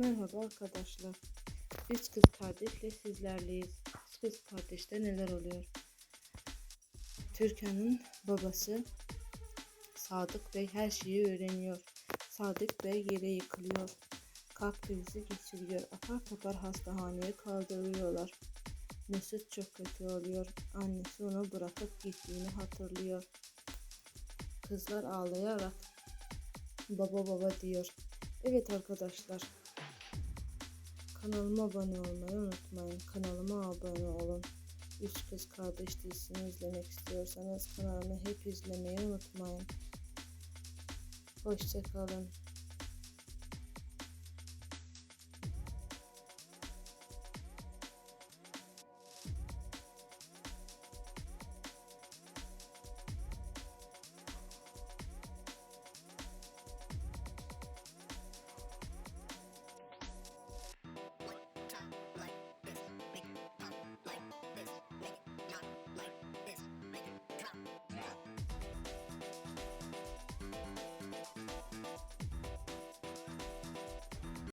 Merhaba arkadaşlar. Biz kız kardeşle sizlerleyiz. Biz kız kardeşte neler oluyor? Türkan'ın babası Sadık Bey her şeyi öğreniyor. Sadık Bey yere yıkılıyor. Kalp krizi geçiriyor. Apar topar hastahaneye kaldırıyorlar. Mesut çok kötü oluyor. Annesi onu bırakıp gittiğini hatırlıyor. Kızlar ağlayarak baba baba diyor. Evet arkadaşlar. Kanalıma abone olmayı unutmayın. Kanalıma abone olun. Üç Kız Kardeş dizisini izlemek istiyorsanız kanalımı hep izlemeyi unutmayın. Hoşçakalın.